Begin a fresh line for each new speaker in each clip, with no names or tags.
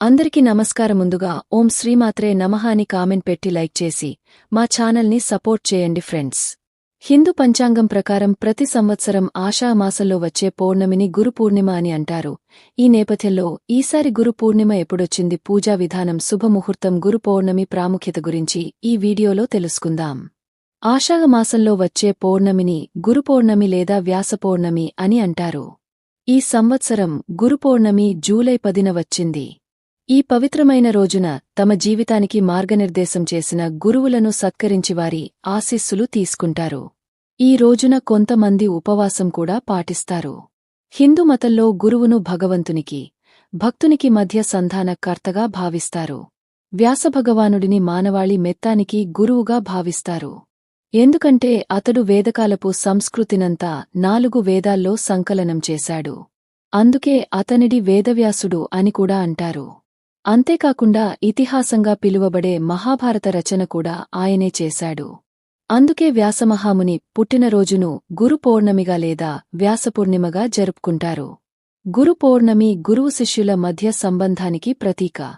అందరికీ నమస్కారం ముందుగా ఓం శ్రీమాత్రే నమః అని కామెంట్ పెట్టి లైక్ చేసి మా ఛానల్ని సపోర్ట్ చేయండి ఫ్రెండ్స్. హిందూ పంచాంగం ప్రకారం ప్రతి సంవత్సరం ఆషామాసంలో వచ్చే పౌర్ణమిని గురు పూర్ణిమ అని అంటారు. ఈ నేపథ్యంలో ఈసారి గురు పూర్ణిమ ఎప్పుడొచ్చింది పూజా విధానం శుభముహూర్తం గురు పౌర్ణమి ప్రాముఖ్యత గురించి ఈ వీడియోలో తెలుసుకుందాం. ఆషాఢమాసంలో వచ్చే పౌర్ణమిని గురు పౌర్ణమి లేదా వ్యాస పౌర్ణమి అని అంటారు. ఈ సంవత్సరం గురు పౌర్ణమి జూలై పదిన వచ్చింది. ఈ పవిత్రమైన రోజున తమ జీవితానికి మార్గనిర్దేశం చేసిన గురువులను సత్కరించి వారి ఆశీస్సులు తీసుకుంటారు. ఈ రోజున కొంతమంది ఉపవాసం కూడా పాటిస్తారు. హిందూ మతంలో గురువును భగవంతునికి భక్తునికి మధ్య సంధానకర్తగా భావిస్తారు. వ్యాసభగవానుడిని మానవాళి మెత్తానికి గురువుగా భావిస్తారు. ఎందుకంటే అతడు వేదకాలపు సంస్కృతినంతా నాలుగు వేదాల్లో సంకలనం చేశాడు. అందుకే అతనిడి వేదవ్యాసుడు అని కూడా అంటారు. అంతేకాకుండా ఇతిహాసంగా పిలువబడే మహాభారత రచన కూడా ఆయనే చేశాడు. అందుకే వ్యాసమహాముని పుట్టినరోజును గురు పౌర్ణమిగా లేదా వ్యాసపూర్ణిమగా జరుపుకుంటారు. గురు పౌర్ణమి గురువు శిష్యుల మధ్య సంబంధానికి ప్రతీక.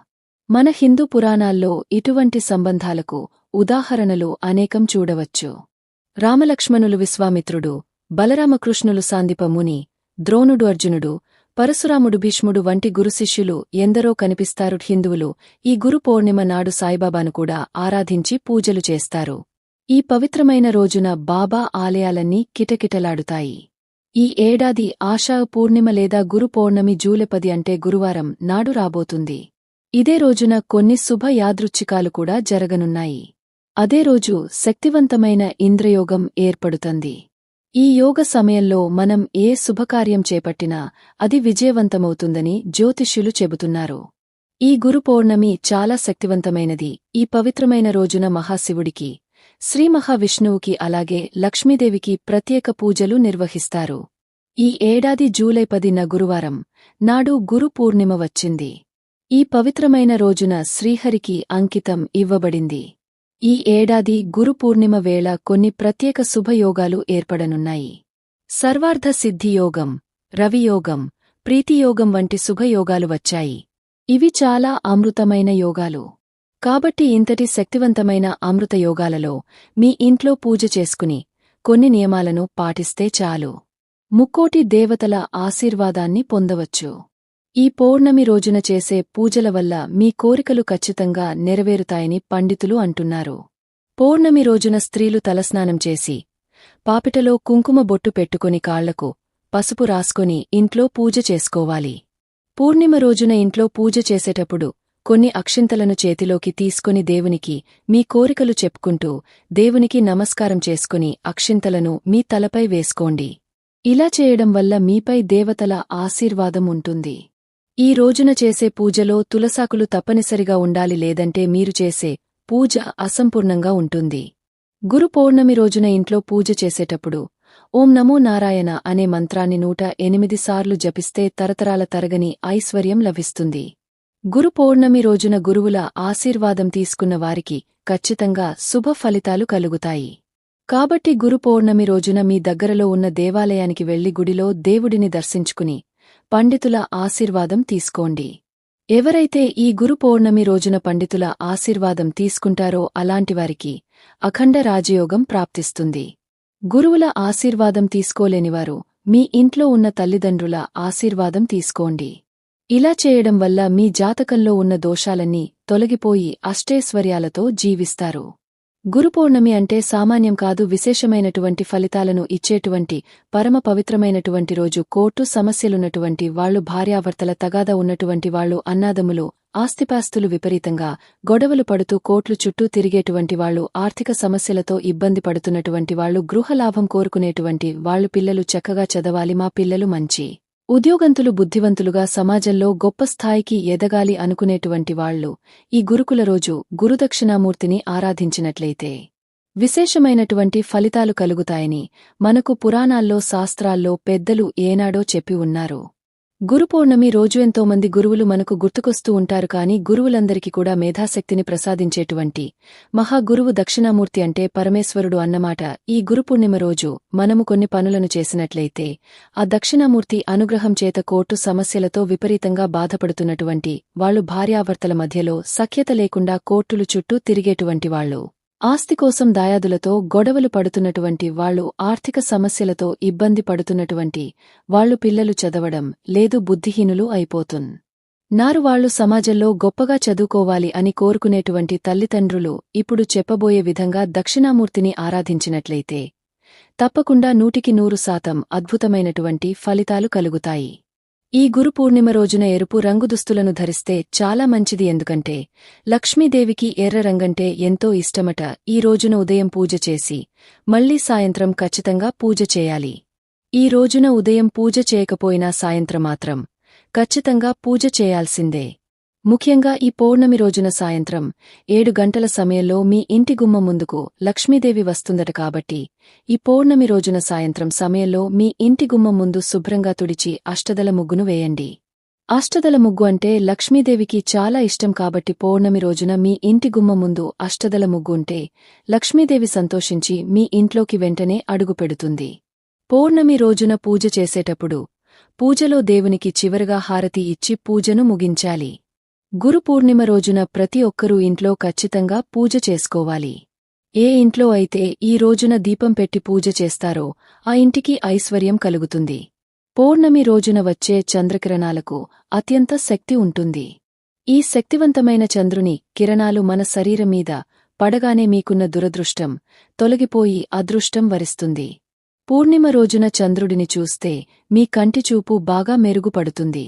మన హిందూ పురాణాల్లో ఇటువంటి సంబంధాలకు ఉదాహరణలు అనేకం చూడవచ్చు. రామలక్ష్మణులు విశ్వామిత్రుడు బలరామకృష్ణులు సాందిప ముని ద్రోణుడు అర్జునుడు పరశురాముడు భీష్ముడు వంటి గురుశిష్యులు ఎందరో కనిపిస్తారు. హిందువులు ఈ గురు పౌర్ణిమ నాడు సాయిబాబాను కూడా ఆరాధించి పూజలు చేస్తారు. ఈ పవిత్రమైన రోజున బాబా ఆలయాలన్నీ కిటకిటలాడుతాయి. ఈ ఏడాది ఆషా పూర్ణిమ లేదా గురు పౌర్ణమి జూలెపది అంటే గురువారం నాడు రాబోతుంది. ఇదే రోజున కొన్ని శుభ యాదృచ్ఛికాలు కూడా జరగనున్నాయి. అదే రోజు శక్తివంతమైన ఇంద్రయోగం ఏర్పడుతుంది. ఈ యోగ సమయంలో మనం ఏ శుభకార్యం చేపట్టినా అది విజయవంతమవుతుందని జ్యోతిష్యులు చెబుతున్నారు. ఈ గురు పౌర్ణమి చాలా శక్తివంతమైనది. ఈ పవిత్రమైన రోజున మహాశివుడికి శ్రీ మహావిష్ణువుకి అలాగే లక్ష్మీదేవికి ప్రత్యేక పూజలు నిర్వహిస్తారు. ఈ ఏడాది జూలై పదిన గురువారం నాడు గురు పూర్ణిమ వచ్చింది. ఈ పవిత్రమైన రోజున శ్రీహరికి అంకితం ఇవ్వబడింది. ఈ ఏడాది గురు పూర్ణిమ వేళ కొన్ని ప్రత్యేక శుభయోగాలు ఏర్పడనున్నాయి. సర్వార్ధ సిద్ధియోగం రవియోగం ప్రీతియోగం వంటి శుభయోగాలు వచ్చాయి. ఇవి చాలా అమృతమైన యోగాలు. కాబట్టి ఇంతటి శక్తివంతమైన అమృత యోగాలలో మీ ఇంట్లో పూజ చేసుకుని కొన్ని నియమాలను పాటిస్తే చాలు. ముక్కోటి దేవతల ఆశీర్వాదాన్ని పొందవచ్చు. ఈ పౌర్ణమి రోజున చేసే పూజల వల్ల మీ కోరికలు ఖచ్చితంగా నెరవేరుతాయని పండితులు అంటున్నారు. పౌర్ణమి రోజున స్త్రీలు తలస్నానం చేసి పాపిటలో కుంకుమ బొట్టు పెట్టుకుని కాళ్ళకు పసుపు రాసుకొని ఇంట్లో పూజ చేసుకోవాలి. పూర్ణిమ రోజున ఇంట్లో పూజ చేసేటప్పుడు కొన్ని అక్షింతలను చేతిలోకి తీసుకుని దేవునికి మీ కోరికలు చెప్పుకుంటూ దేవునికి నమస్కారం చేసుకుని అక్షింతలను మీ తలపై వేసుకోండి. ఇలా చేయడం వల్ల మీపై దేవతల ఆశీర్వాదం ఉంటుంది. ఈ రోజున చేసే పూజలో తులసాకులు తప్పనిసరిగా ఉండాలి లేదంటే మీరు చేసే పూజ అసంపూర్ణంగా ఉంటుంది. గురు పౌర్ణమి రోజున ఇంట్లో పూజ చేసేటప్పుడు ఓం నమో నారాయణ అనే మంత్రాన్ని నూట ఎనిమిది సార్లు జపిస్తే తరతరాల తరగని ఐశ్వర్యం లభిస్తుంది. గురు పౌర్ణమి రోజున గురువుల ఆశీర్వాదం తీసుకున్న వారికి ఖచ్చితంగా శుభ ఫలితాలు కలుగుతాయి. కాబట్టి గురు పౌర్ణమి రోజున మీ దగ్గరలో ఉన్న దేవాలయానికి వెళ్ళి గుడిలో దేవుడిని దర్శించుకుని పండితుల ఆశీర్వాదం తీసుకోండి. ఎవరైతే ఈ గురు పౌర్ణమి రోజున పండితుల ఆశీర్వాదం తీసుకుంటారో అలాంటివారికి అఖండ రాజయోగం ప్రాప్తిస్తుంది. గురువుల ఆశీర్వాదం తీసుకోలేనివారు మీ ఇంట్లో ఉన్న తల్లిదండ్రుల ఆశీర్వాదం తీసుకోండి. ఇలా చేయడం వల్ల మీ జాతకంలో ఉన్న దోషాలన్నీ తొలగిపోయి అష్టైశ్వర్యాలతో జీవిస్తారు. గురుపౌర్ణమి అంటే సామాన్యం కాదు విశేషమైనటువంటి ఫలితాలను ఇచ్చేటువంటి పరమ పవిత్రమైనటువంటి రోజు కోర్టు సమస్యలున్నటువంటి వాళ్ళు భార్యాభర్తల తగాద ఉన్నటువంటి వాళ్ళు అన్నాదములు ఆస్తిపాస్తులు విపరీతంగా గొడవలు పడుతూ కోట్లు చుట్టూ తిరిగేటువంటి వాళ్ళు ఆర్థిక సమస్యలతో ఇబ్బంది పడుతున్నటువంటి వాళ్ళు గృహలాభం కోరుకునేటువంటి వాళ్ళు పిల్లలు చక్కగా చదవాలి మా పిల్లలు మంచి ఉద్యోగంతులు బుద్ధివంతులుగా సమాజంలో గొప్ప స్థాయికి ఎదగాలి అనుకునేటువంటి వాళ్ళు ఈ గురుకుల రోజు గురుదక్షిణామూర్తిని ఆరాధించినట్లయితే. విశేషమైనటువంటి ఫలితాలు కలుగుతాయని మనకు పురాణాల్లో శాస్త్రాల్లో పెద్దలు ఏనాడో చెప్పి ఉన్నారు. గురు పౌర్ణమి రోజు ఎంతోమంది గురువులు మనకు గుర్తుకొస్తూ ఉంటారు కాని గురువులందరికీ కూడా మేధాశక్తిని ప్రసాదించేటువంటి మహా గురువు దక్షిణామూర్తి అంటే పరమేశ్వరుడు అన్నమాట. ఈ గురుపూర్ణిమ రోజు మనము కొన్ని పనులను చేసినట్లయితే ఆ దక్షిణామూర్తి అనుగ్రహం చేత కోర్టు సమస్యలతో విపరీతంగా బాధపడుతున్నటువంటి వాళ్ళు భార్యాభర్తల మధ్యలో సఖ్యత లేకుండా కోర్టులు చుట్టూ తిరిగేటువంటి వాళ్ళు ఆస్తి కోసం దాయాదులతో గొడవలు పడుతున్నటువంటి వాళ్ళు ఆర్థిక సమస్యలతో ఇబ్బంది పడుతున్నటువంటి వాళ్ళు పిల్లలు చదవడం లేదు బుద్ధిహీనులు అయిపోతున్. నారు వాళ్ళు సమాజంలో గొప్పగా చదువుకోవాలి అని కోరుకునేటువంటి తల్లిదండ్రులు ఇప్పుడు చెప్పబోయే విధంగా దక్షిణామూర్తిని ఆరాధించినట్లయితే తప్పకుండా నూటికి నూరు శాతం అద్భుతమైనటువంటి ఫలితాలు కలుగుతాయి. ఈ గురు పూర్ణిమ రోజున ఎరుపు రంగు దుస్తులను ధరిస్తే చాలా మంచిది ఎందుకంటే లక్ష్మీదేవికి ఎర్ర రంగంటే ఎంతో ఇష్టమట. ఈ రోజున ఉదయం పూజ చేసి మళ్ళీ సాయంత్రం ఖచ్చితంగా పూజ చేయాలి. ఈ రోజున ఉదయం పూజ చేయకపోయినా సాయంత్రం మాత్రం ఖచ్చితంగా పూజ చేయాల్సిందే. ముఖ్యంగా ఈ పౌర్ణమి రోజున సాయంత్రం ఏడు గంటల సమయంలో మీ ఇంటి గుమ్మ ముందుకు లక్ష్మీదేవి వస్తుందట కాబట్టి ఈ పౌర్ణమి రోజున సాయంత్రం సమయంలో మీ ఇంటి గుమ్మ ముందు శుభ్రంగా తుడిచి అష్టదల ముగ్గును వేయండి. అష్టదల ముగ్గు అంటే లక్ష్మీదేవికి చాలా ఇష్టం కాబట్టి పౌర్ణమి రోజున మీ ఇంటి గుమ్మ ముందు అష్టదల ముగ్గు ఉంటే లక్ష్మీదేవి సంతోషించి మీ ఇంట్లోకి వెంటనే అడుగుపెడుతుంది పౌర్ణమి రోజున పూజ చేసేటప్పుడు పూజలో దేవునికి చివరగా హారతి ఇచ్చి పూజను ముగించాలి. గురు పూర్ణిమ రోజున ప్రతి ఒక్కరూ ఇంట్లో ఖచ్చితంగా పూజ చేసుకోవాలి. ఏ ఇంట్లో అయితే ఈ రోజున దీపం పెట్టి పూజ చేస్తారో ఆ ఇంటికి ఐశ్వర్యం కలుగుతుంది. పౌర్ణమి రోజున వచ్చే చంద్రకిరణాలకు అత్యంత శక్తి ఉంటుంది. ఈ శక్తివంతమైన చంద్రుని కిరణాలు మన శరీరం మీద పడగానే మీకున్న దురదృష్టం తొలగిపోయి అదృష్టం వరిస్తుంది. పూర్ణిమ రోజున చంద్రుడిని చూస్తే మీ కంటిచూపు బాగా మెరుగుపడుతుంది.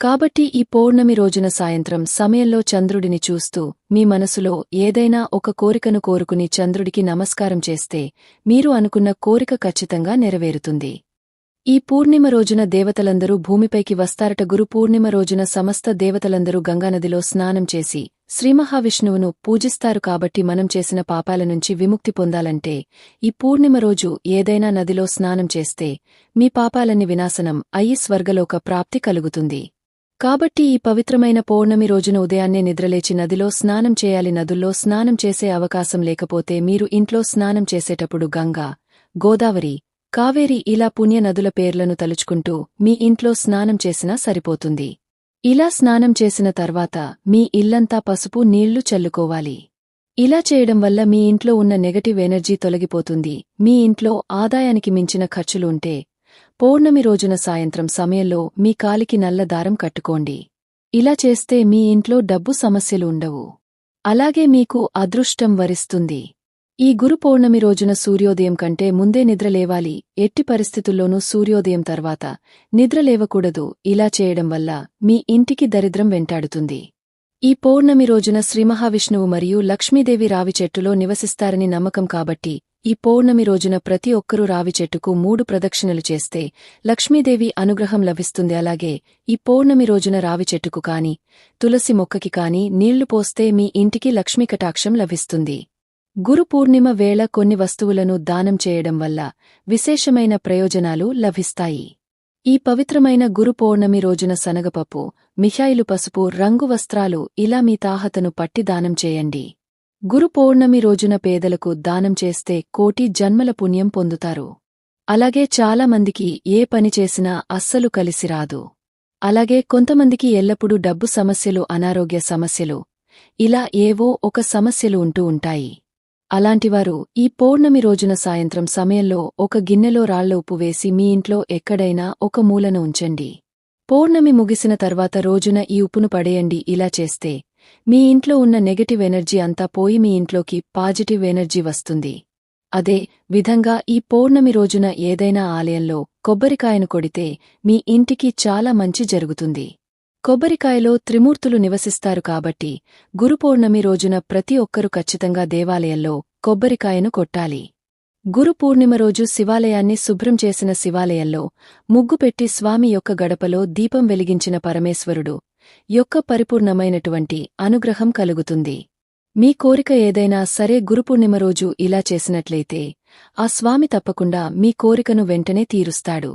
కాబట్టి ఈ పౌర్ణమి రోజున సాయంత్రం సమయంలో చంద్రుడిని చూస్తూ మీ మనసులో ఏదైనా ఒక కోరికను కోరుకుని చంద్రుడికి నమస్కారం చేస్తే మీరు అనుకున్న కోరిక ఖచ్చితంగా నెరవేరుతుంది. ఈ పూర్ణిమ రోజున దేవతలందరూ భూమిపైకి వస్తారట. గురు పూర్ణిమ రోజున సమస్త దేవతలందరూ గంగానదిలో స్నానం చేసి శ్రీమహావిష్ణువును పూజిస్తారు కాబట్టి మనం చేసిన పాపాల నుంచి విముక్తి పొందాలంటే ఈ పూర్ణిమ రోజు ఏదైనా నదిలో స్నానం చేస్తే మీ పాపాలన్ని వినాశనం అయ్యి స్వర్గలోక ప్రాప్తి కలుగుతుంది. కాబట్టి ఈ పవిత్రమైన పౌర్ణమి రోజున ఉదయాన్నే నిద్రలేచి నదిలో స్నానం చేయాలి. నదుల్లో స్నానం చేసే అవకాశం లేకపోతే మీరు ఇంట్లో స్నానం చేసేటప్పుడు గంగా గోదావరి కావేరి ఇలా పుణ్య నదుల పేర్లను తలుచుకుంటూ మీ ఇంట్లో స్నానం చేసినా సరిపోతుంది. ఇలా స్నానం చేసిన తర్వాత మీ ఇల్లంతా పసుపు నీళ్ళు చల్లుకోవాలి. ఇలా చేయడం వల్ల మీ ఇంట్లో ఉన్న నెగటివ్ ఎనర్జీ తొలగిపోతుంది. మీ ఇంట్లో ఆదాయానికి మించిన ఖర్చులు ఉంటే పౌర్ణమి రోజున సాయంత్రం సమయంలో మీ కాలికి నల్ల దారం కట్టుకోండి. ఇలా చేస్తే మీ ఇంట్లో డబ్బు సమస్యలు ఉండవు. అలాగే మీకు అదృష్టం వరిస్తుంది. ఈ గురు పౌర్ణమి రోజున సూర్యోదయం కంటే ముందే నిద్రలేవాలి ఎట్టి పరిస్థితుల్లోనూ సూర్యోదయం తర్వాత నిద్రలేవకూడదు ఇలా చేయడం వల్ల మీ ఇంటికి దరిద్రం వెంటాడుతుంది. ఈ పౌర్ణమి రోజున శ్రీమహావిష్ణువు మరియు లక్ష్మీదేవి రావి చెట్టులో నివసిస్తారని నమ్మకం కాబట్టి ఈ పౌర్ణమి రోజున ప్రతి ఒక్కరూ రావి చెట్టుకు మూడు ప్రదక్షిణలు చేస్తే లక్ష్మీదేవి అనుగ్రహం లభిస్తుంది. అలాగే ఈ పౌర్ణమి రోజున రావి చెట్టుకు కాని తులసి మొక్కకి కాని నీళ్ళు పోస్తే మీ ఇంటికి లక్ష్మీ కటాక్షం లభిస్తుంది. గురు పూర్ణిమ వేళ కొన్ని వస్తువులను దానం చేయడం వల్ల విశేషమైన ప్రయోజనాలు లభిస్తాయి. ఈ పవిత్రమైన గురు పౌర్ణమి రోజున శనగపప్పు మిఠాయిలు పసుపు రంగు వస్త్రాలు ఇలా మీ తాహతను పట్టి దానం చేయండి. గురు పౌర్ణమి రోజున పేదలకు దానం చేస్తే కోటి జన్మల పుణ్యం పొందుతారు. అలాగే చాలామందికి ఏ పని చేసినా అస్సలు కలిసిరాదు అలాగే కొంతమందికి ఎల్లప్పుడూ డబ్బు సమస్యలు అనారోగ్య సమస్యలు ఇలా ఏవో ఒక సమస్యలు ఉంటూ ఉంటాయి. అలాంటివారు ఈ పౌర్ణమి రోజున సాయంత్రం సమయంలో ఒక గిన్నెలో రాళ్ళ ఉప్పు వేసి మీ ఇంట్లో ఎక్కడైనా ఒక మూలను ఉంచండి. పౌర్ణమి ముగిసిన తర్వాత రోజున ఈ ఉప్పును పడేయండి ఇలా చేస్తే మీ ఇంట్లో ఉన్న నెగటివ్ ఎనర్జీ అంతా పోయి మీ ఇంట్లోకి పాజిటివ్ ఎనర్జీ వస్తుంది. అదే విధంగా ఈ పౌర్ణమి రోజున ఏదైనా ఆలయంలో కొబ్బరికాయను కొడితే మీ ఇంటికి చాలా మంచి జరుగుతుంది. కొబ్బరికాయలో త్రిమూర్తులు నివసిస్తారు కాబట్టి గురుపౌర్ణమి రోజున ప్రతి ఒక్కరూ ఖచ్చితంగా దేవాలయంలో కొబ్బరికాయను కొట్టాలి. గురు పూర్ణిమ రోజు శివాలయాన్ని శుభ్రం చేసిన శివాలయంలో ముగ్గుపెట్టి స్వామి యొక్క గడపలో దీపం వెలిగించిన పరమేశ్వరుడు యొక్క పరిపూర్ణమైనటువంటి అనుగ్రహం కలుగుతుంది. మీ కోరిక ఏదైనా సరే గురుపూర్ణిమ రోజు ఇలా చేసినట్లయితే ఆ స్వామి తప్పకుండా మీ కోరికను వెంటనే తీరుస్తాడు.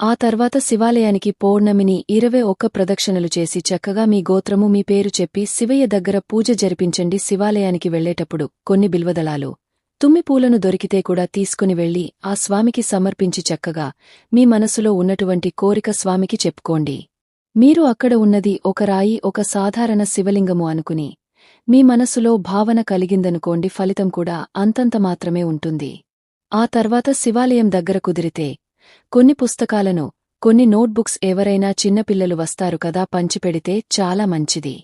ఆ తర్వాత శివాలయానికి పౌర్ణమిని ఇరవై ఒక్క ప్రదక్షిణలు చేసి చక్కగా మీ గోత్రము మీ పేరు చెప్పి శివయ్య దగ్గర పూజ జరిపించండి శివాలయానికి వెళ్ళేటప్పుడు కొన్ని బిల్వదళాలు. తుమ్మిపూలను దొరికితే కూడా తీసుకుని వెళ్ళి ఆ స్వామికి సమర్పించి చక్కగా మీ మనసులో ఉన్నటువంటి కోరిక స్వామికి చెప్పుకోండి. మీరు అక్కడ ఉన్నది ఒక రాయి ఒక సాధారణ శివలింగము అనుకుని. మీ మనసులో భావన కలిగిందనుకోండి ఫలితం కూడా అంతంత మాత్రమే ఉంటుంది. ఆ తర్వాత శివాలయం దగ్గర కుదిరితే కొన్ని పుస్తకాలను కొన్ని నోట్బుక్స్ ఎవరైనా చిన్నపిల్లలు వస్తారు కదా పంచిపెడితే చాలా మంచిది.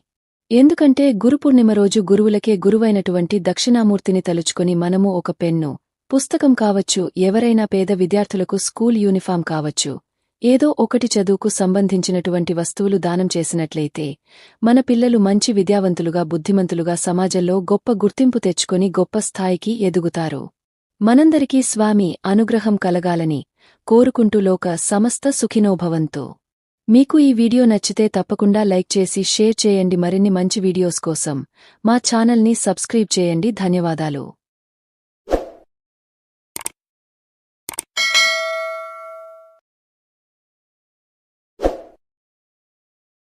ఎందుకంటే గురుపూర్ణిమ రోజు గురువులకే గురువైనటువంటి దక్షిణామూర్తిని తలుచుకుని మనము ఒక పెన్ను పుస్తకం కావచ్చు ఎవరైనా పేద విద్యార్థులకు స్కూల్ యూనిఫాం కావచ్చు. ఏదో ఒకటి చదువుకు సంబంధించినటువంటి వస్తువులు దానం చేసినట్లయితే మన పిల్లలు మంచి విద్యావంతులుగా బుద్ధిమంతులుగా సమాజంలో గొప్ప గుర్తింపు తెచ్చుకొని గొప్ప స్థాయికి ఎదుగుతారు. మనందరికీ స్వామి అనుగ్రహం కలగాలని కోరుకుంటూ లోక సమస్త సుఖినోభవంతో. మీకు ఈ వీడియో నచ్చితే తప్పకుండా లైక్ చేసి షేర్ చేయండి. మరిన్ని మంచి వీడియోస్ కోసం మా ఛానల్ని సబ్స్క్రైబ్ చేయండి. ధన్యవాదాలు.